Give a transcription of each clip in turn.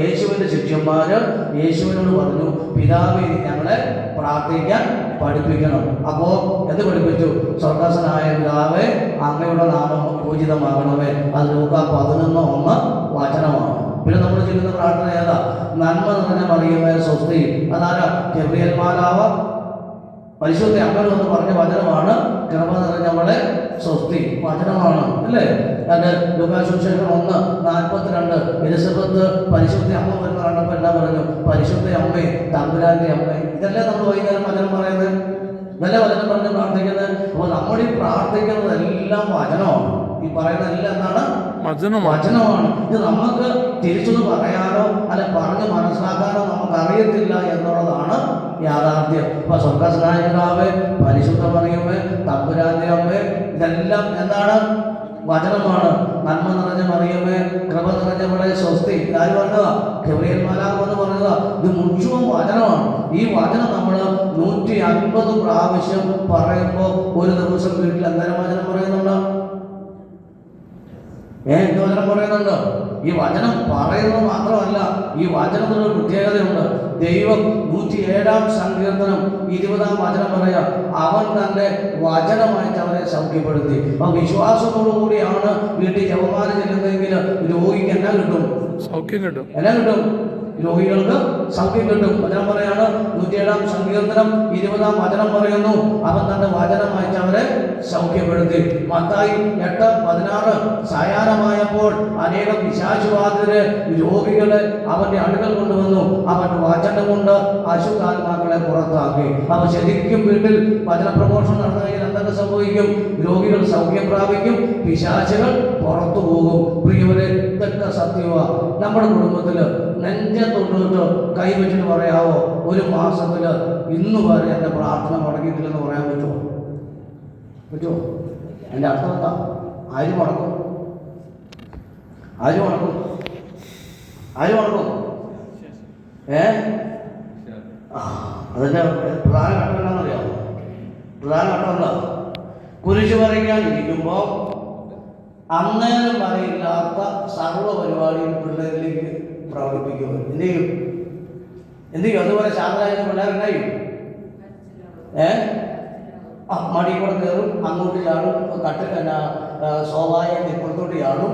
യേശുവിന്റെ ശിഷ്യന്മാർ യേശുവിനോട് പറഞ്ഞു പിതാവെ ഞങ്ങളെ പ്രാർത്ഥിക്കാൻ പഠിപ്പിക്കണം. അപ്പോൾ എന്ത് പഠിപ്പിച്ചു? സ്വർഗസ്വനായ പിതാവെ അങ്ങയുടെ നാമം പൂജിതമാകണമേ. അത് ലൂക്ക പതിനൊന്ന് ഒന്ന് വചനമാണ്. പിന്നെ നമ്മൾ ചെയ്യുന്ന പ്രാർത്ഥന ഏതാ? നന്മ നിറഞ്ഞ മറിയമേ സ്വസ്തി. അതാരാ? ഗബ്രിയൽ മാലാവ് പരിശുദ്ധ ഒന്ന് പറഞ്ഞ വചനമാണ് കൃപ നിറഞ്ഞവളെ സ്വസ്തി. വചനമാണ് അല്ലേ? അത് ഒന്ന് നാൽപ്പത്തിരണ്ട് എലിസബത്ത് പരിശുദ്ധ അമ്മ വരുന്ന കണ്ടപ്പോൾ എന്താ പറഞ്ഞു? പരിശുദ്ധ അമ്മേ തമ്പുരാന്റെ അമ്മേ. ഇതല്ലേ നമ്മൾ വൈകുന്നേരം വചനം പറയുന്നത്. ഇതല്ലേ വചനം പറഞ്ഞ് പ്രാർത്ഥിക്കുന്നത്. അപ്പോൾ നമ്മൾ ഈ പ്രാർത്ഥിക്കുന്നതെല്ലാം വചനമാണ്. ഈ പറയുന്നതെല്ലാം എന്താണ്? വചനമാണ്. വചനമാണ്. ഇത് നമുക്ക് തിരിച്ചു പറയാനോ അല്ല പറഞ്ഞ് മനസ്സിലാക്കാനോ നമുക്ക് അറിയത്തില്ല എന്നുള്ളതാണ് യാഥാർത്ഥ്യം. ഇപ്പൊ സ്വർഗസ്നായകാവ് പരിശുദ്ധ പറയുമ്പേ തമ്പുരാന്റെ അമ്മേ ഇതെല്ലാം എന്താണ്? വചനമാണ്. നന്മ നിറഞ്ഞ മറിയമേ കൃപ നിറഞ്ഞവളെ സ്വസ്തി. ആര് പറഞ്ഞതാ? എന്ന് പറയുക ഇത് മുഴുവൻ വചനമാണ്. ഈ വചനം നമ്മൾ നൂറ്റി അൻപത് പ്രാവശ്യം പറയുമ്പോൾ ഒരു ദിവസം വീട്ടിൽ എന്തരം വചനം പറയുന്നുണ്ടോ? ഏ എന്ത് വചനം പറയുന്നുണ്ട്? ഈ വചനം പറയുന്നത് മാത്രമല്ല ഈ വചനത്തിന് ഒരു പ്രത്യേകതയുണ്ട്. ദൈവം നൂറ്റി ഏഴാം സങ്കീർത്തനം ഇരുപതാം വചനം പറയാം അവൻ തന്റെ വചനമായിട്ട് അവരെ സൗഖ്യപ്പെടുത്തി. അപ്പൊ വിശ്വാസത്തോടു കൂടിയാണ് വീട്ടിൽ ജപമാല ചെല്ലുന്നതെങ്കിൽ രോഗിക്ക് എന്നാ കിട്ടും. സൗഖ്യം കിട്ടും. എന്നാ കിട്ടും. രോഗികൾക്ക് സൗഖ്യം കിട്ടും. വചനം പറയാണ് നൂറ്റിയേഴാം സങ്കീർത്തനം ഇരുപതാം വചനം പറയുന്നു. അവൻ തന്റെ വചനം വായിച്ച് അവരെ സൗഖ്യപ്പെടുത്തി. മത്തായി എട്ട് പതിനാറ് സായാഹ്നമായപ്പോൾ അനേകം പിശാചുബാധിതര് രോഗികളെ അവന്റെ അടുക്കൽ കൊണ്ടുവന്നു. അവൻ വചനം കൊണ്ട് അശുദ്ധാത്മാക്കളെ പുറത്താക്കി. അവ ശരിക്കും വീട്ടിൽ വചന പ്രമോഷൻ നടന്നു കഴിഞ്ഞാൽ എന്തൊക്കെ സംഭവിക്കും? രോഗികൾ സൗഖ്യം പ്രാപിക്കും പിശാചുകൾ പുറത്തു പോകും. പ്രിയവരെ ഇതൊക്കെ സത്യമാ നമ്മുടെ കുടുംബത്തിൽ നെഞ്ചെ തൊട്ടിട്ട് കൈവച്ചിട്ട് പറയാവോ? ഒരു മാസത്തിൽ ഇന്ന് വരെ എന്റെ പ്രാർത്ഥന മുടങ്ങിയിട്ടില്ലെന്ന് പറയാൻ പറ്റുമോ? പറ്റുമോ? എന്റെ അർത്ഥം എന്താ? ആര് മുടക്കും ആര് മുടക്കും ആര് മുടക്കും ഏ? അതിന്റെ പ്രധാന ഘട്ടം എന്താണെന്നറിയാമോ പ്രധാന ഘട്ടം എന്താ? കുരിശ് പറയാൻ ഇരിക്കുമ്പോൾ അന്നേരം പറയില്ലാത്ത സർവ പരിപാടിയും പിള്ളേരിലേക്ക് പ്രവർത്തിക്കുക എന്ത് ചെയ്യും? എന്ത് ചെയ്യും? അതുപോലെ ശാന്തരായ പിള്ളേരുണ്ടായി ഏ? ആ മടി കൂടെ കയറും അങ്ങോട്ട് ചാടും കട്ട് സ്വാഭാവികം ഇപ്പുറത്തോട്ട് ചാടും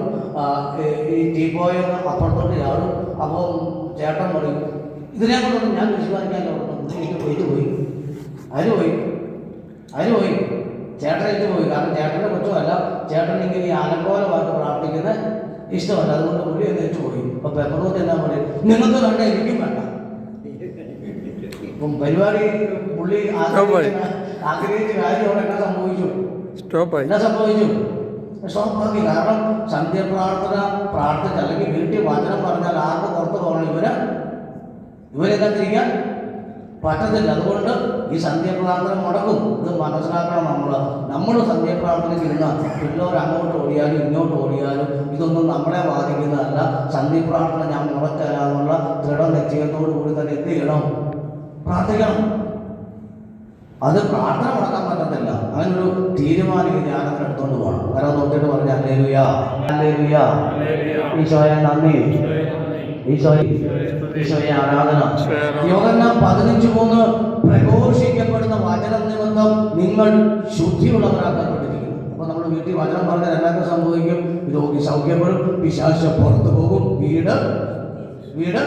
ഈ- ടീപ്പോയ അപ്പുറത്തോട്ട് ചാടും. അപ്പോൾ ചേട്ടൻ പറയും ഇതിനെ കൊണ്ടൊന്നും ഞാൻ വിശ്വസിക്കാൻ തുടങ്ങും എനിക്ക് പോയി. അരു പോയി. അരു പോയി. എനിക്ക് പോയി. കാരണം ചേട്ടന്റെ കുറ്റമല്ല ചേട്ടൻ ഇങ്ങനെ ഈ അലങ്കോലമായിട്ട് പ്രാർത്ഥിക്കുന്ന ഇഷ്ടമല്ല. അതുകൊണ്ട് പുള്ളി വെച്ച് പോയി. അപ്പൊ പെപ്പറോട്ട് എന്നാ പറയും നിങ്ങൾക്ക് കണ്ട എനിക്കും വേണ്ട. ഇപ്പം പരിപാടി പുള്ളി ആഗ്രഹിച്ച കാര്യം എന്നാ സംഭവിച്ചു? എന്നാ സംഭവിച്ചു? സ്വാഭാവികം കാരണം സന്ധ്യപ്രാർത്ഥന പ്രാർത്ഥിച്ച് അല്ലെങ്കിൽ വീട്ടിൽ വചനം പറഞ്ഞാൽ ആർക്ക് പുറത്ത് പോകണം? ഇവർ ഇവരെന്താ കണ്ടിരിക്കാൻ പറ്റത്തില്ല. അതുകൊണ്ട് ഈ സന്ധ്യപ്രാർത്ഥന മുടക്കും. ഇത് മനസ്സിലാക്കണം നമ്മൾ നമ്മൾ സന്ധ്യപ്രാർത്ഥനയ്ക്ക് ഇരുന്ന പിള്ളേർ അങ്ങോട്ട് ഓടിയാലും ഇങ്ങോട്ട് ഓടിയാലും ഇതൊന്നും നമ്മളെ ബാധിക്കുന്നതല്ല. സന്ധ്യപ്രാർത്ഥന ഞാൻ മുടക്കാനുള്ള ദൃഢ നിശ്ചയത്തോടു കൂടി തന്നെ എന്ത് ചെയ്യണം? പ്രാർത്ഥിക്കണം. അത് പ്രാർത്ഥന മുടക്കാൻ പറ്റത്തില്ല. അങ്ങനൊരു തീരുമാനം ഞാൻ അങ്ങനെ എടുത്തോണ്ട് പോകണം കാരണം നോക്കിയിട്ട് പറഞ്ഞ അല്ലേലുയാ അല്ലേലുയാ ഈശോയെ നന്ദി. ഈശോയെ ആരാധന. യോഗന്ന പതിനഞ്ച് മൂന്ന് പ്രഘോഷിക്കപ്പെടുന്ന വചനം നിമിത്തം നിങ്ങൾ ശുദ്ധിയുള്ളവരാക്കപ്പെട്ടിരിക്കുന്നു അപ്പൊ നമ്മൾ വീട്ടിൽ വചനം പറഞ്ഞാൽ എന്നൊക്കെ സംഭവിക്കും? രോഗി സൗഖ്യപ്പെടും. വിശാശ പുറത്തു പോകും. വീട് വീട്.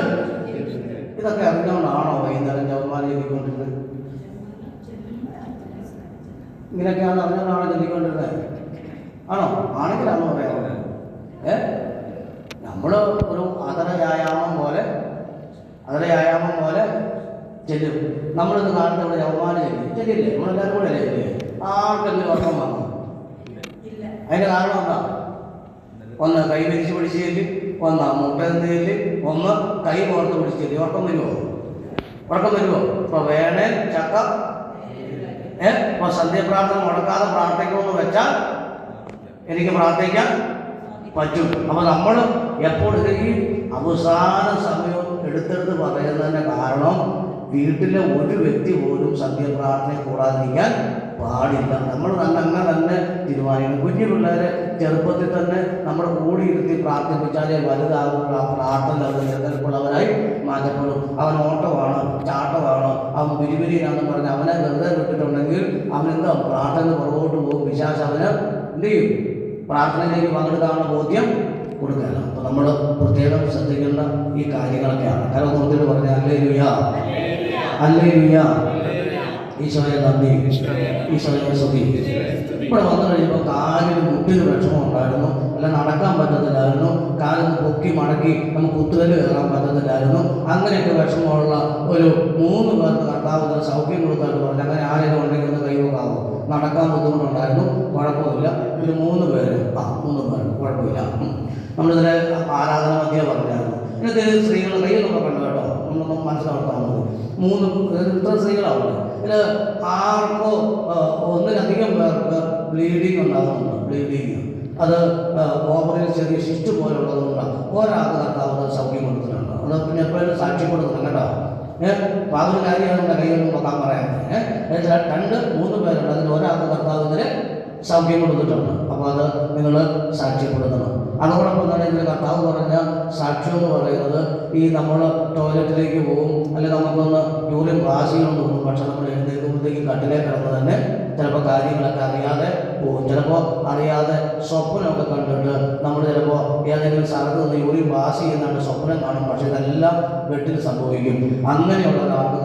ഇതൊക്കെ അറിഞ്ഞുകൊണ്ടാണോ വൈകുന്നേരം ജവന്മാർ ചെയ്തുകൊണ്ടിരുന്നത് ഇങ്ങനെയൊക്കെയാണ് അറിഞ്ഞുകൊണ്ടാണോ ചൊല്ലിക്കൊണ്ടിരുന്നത്? ആണോ? ആണെങ്കിലാണോ പറയാറ് ഏ നമ്മൾ ഒരു അതര വ്യായാമം പോലെ അതര വ്യായാമം പോലെ നമ്മളിന്ന് നാട്ടിൽ ഇവിടെ യവമാനം ശരിയല്ലേ നമ്മളെല്ലാവരും കൂടെ അല്ലേ ചെല്ലില്ലേ ആർക്കെങ്കിലും ഉറക്കം വന്നു അതിന് കാരണം എന്താ? ഒന്ന് കൈ വലിച്ചു പിടിച്ചേൽ ഒന്ന് മുട്ട നിന്ന് ഒന്ന് കൈ കോർത്ത് പിടിച്ചേൽ. ഉറക്കം വരുമോ ഉറക്കം വരുമോ ഇപ്പൊ വേണേ ചക്ക ഏ? ഇപ്പൊ സന്ധ്യപ്രാർത്ഥന മുടക്കാതെ പ്രാർത്ഥിക്കുമെന്ന് വെച്ചാൽ എനിക്ക് പ്രാർത്ഥിക്കാൻ പറ്റും. അപ്പൊ നമ്മൾ എപ്പോഴും ഈ അവസാന സമയം എടുത്തെടുത്ത് പറയുന്നതിന്റെ കാരണം വീട്ടിലെ ഒരു വ്യക്തി പോലും സന്ധ്യപ്രാർത്ഥന കൂടാതിരിക്കാൻ പാടില്ല. നമ്മൾ തന്നെ അങ്ങനെ തന്നെ തീരുമാനിക്കണം. കുഞ്ഞു പിള്ളേരെ ചെറുപ്പത്തിൽ തന്നെ നമ്മൾ കൂടി ഇരുത്തി പ്രാർത്ഥിപ്പിച്ചാലേ വലുതാകുമ്പോൾ ആ പ്രാർത്ഥന അത് നിലനിൽപ്പുള്ളവരായി മാറ്റപ്പെടും. അവൻ ഓട്ടമാണ് ചാട്ടമാണ് അവൻ പിരിപിരിയാണെന്ന് പറഞ്ഞ് അവനെ വെറുതെ വിട്ടിട്ടുണ്ടെങ്കിൽ അവൻ എന്താ പ്രാർത്ഥന പുറകോട്ട് പോകും. വിശ്വാസം അവന് എന്ത് ചെയ്യും? പ്രാർത്ഥനയിലേക്ക് പങ്കെടുക്കാനുള്ള ബോധ്യം കൊടുക്കുകയാണ് അപ്പോൾ നമ്മൾ പ്രത്യേകം ശ്രദ്ധിക്കേണ്ട ഈ കാര്യങ്ങളൊക്കെയാണ്. കാരണം നോക്കിയിട്ട് പറഞ്ഞാൽ അല്ലേ ലുയ അല്ലേ ലുയ ഈശോയെ നന്ദി. ഈശോയെ സ്തുതി. ഇവിടെ വന്നു കഴിഞ്ഞപ്പോൾ കാലിന് മുട്ടിന് വിഷമം ഉണ്ടായിരുന്നു. അല്ല നടക്കാൻ പറ്റത്തില്ലായിരുന്നു. കാലൊന്ന് പൊക്കി മടക്കി നമുക്ക് കുത്തുകൽ കയറാൻ പറ്റത്തില്ലായിരുന്നു. അങ്ങനെയൊക്കെ വിഷമമുള്ള ഒരു മൂന്ന് പേർക്ക് കർത്താവ് സൗഖ്യം കൊടുത്തായിട്ട് പറഞ്ഞു അങ്ങനെ ആരെങ്കിലും ഉണ്ടെങ്കിൽ ഒന്ന് കൈവക്കാവോ നടക്കാൻ ബുദ്ധിമുട്ടുണ്ടായിരുന്നു. കുഴപ്പമില്ല. ഒരു മൂന്ന് പേര്. ആ ഉം. നമ്മളിതിലെ ആരാധന മധ്യ പറഞ്ഞായിരുന്നു. ഇന്നത്തെ സ്ത്രീകൾ കയ്യിലൊക്കെ കണ്ടു കേട്ടോ. നമ്മളൊന്നും മനസ്സിലാക്കാൻ മതി മൂന്ന് ഇത് ഇത്ര സ്ത്രീകളാവുന്നത് ഇതിൽ ആർക്കോ ഒന്നിലധികം പേർക്ക് ബ്ലീഡിങ് ഉണ്ടാകുന്നുണ്ട്. ബ്ലീഡിങ് അത് ഓവറിൽ ചെറിയ ഷിഫ്റ്റ് പോലുള്ളതുകൊണ്ടാണ് ഒരാൾക്ക് കർത്താവ് സൗഖ്യം കൊടുത്തിട്ടുണ്ട്. അത് പിന്നെ എപ്പോഴും സാക്ഷ്യപ്പെടുത്തണം കേട്ടോ. ഏഹ് പാതൊരു കാര്യമാണ് കയ്യിൽ നോക്കാൻ പറയാൻ ഏഹ് രണ്ട് മൂന്ന് പേരുണ്ട്. അതിൽ ഒരാൾക്ക് കർത്താവിനെ സൗഖ്യം കൊടുത്തിട്ടുണ്ട്. അപ്പോൾ അത് നിങ്ങൾ സാക്ഷ്യപ്പെടുത്തണം അതോടൊപ്പം തന്നെ ഇതിന്റെ കർത്താവ് പറഞ്ഞ സാക്ഷ്യം എന്ന് പറയുന്നത് ഈ നമ്മൾ ടോയ്ലറ്റിലേക്ക് പോകും അല്ലെങ്കിൽ നമുക്കൊന്ന് യൂറിൻ വാശികളൊന്നും പോകും. പക്ഷെ നമ്മൾ എഴുന്നേൽക്കുമ്പോഴത്തേക്ക് കട്ടിലേ കിടന്ന് തന്നെ ചിലപ്പോൾ കാര്യങ്ങളൊക്കെ അറിയാതെ പോകും. ചിലപ്പോൾ അറിയാതെ സ്വപ്നമൊക്കെ കണ്ടിട്ട് നമ്മൾ ചിലപ്പോൾ ഏതെങ്കിലും സ്ഥലത്ത് നിന്ന് യൂറിൻ വാശി ചെയ്യുന്നതാണ് സ്വപ്നം കാണും. പക്ഷെ ഇതെല്ലാം വെട്ടിൽ സംഭവിക്കും. അങ്ങനെയുള്ള ഒരാൾക്ക്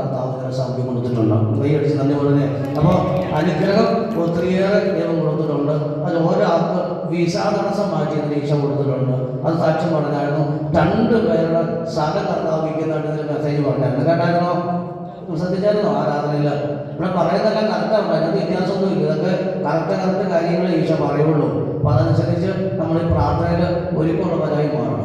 കർത്താവ് കൊടുത്തിട്ടുണ്ട്. കൈ അടിച്ച് നന്ദി പറഞ്ഞേ അപ്പോൾ അനുഗ്രഹം ഒത്തിരിയേറെ ദൈവം കൊടുത്തിട്ടുണ്ട്. അത് ഒരാൾക്ക് വിസ തടസ്സം മാറ്റി അന്തരീക്ഷ കൊടുത്തിട്ടുണ്ട്. അത് സാക്ഷ്യം പറഞ്ഞായിരുന്നു. രണ്ട് പേരുടെ സഹ കർത്താവിക്കുന്നതായിട്ട് ഇതിൽ മെസ്സേജ് പറഞ്ഞായിരുന്നു കേട്ടായിരുന്നോ? ശ്രദ്ധിച്ചായിരുന്നോ? ആരാധനയിൽ ഇവിടെ പറയുന്നതെല്ലാം കറക്റ്റാണ് അതിനകത്ത് വ്യത്യാസമൊന്നും ഇല്ല. ഇതൊക്കെ കറക്റ്റ് കറക്റ്റ് കാര്യങ്ങൾ ഈശോ പറയുള്ളൂ. അപ്പോൾ അതനുസരിച്ച് നമ്മൾ ഈ പ്രാർത്ഥനയിൽ ഒരുക്കമുള്ളവരായി മാറണം.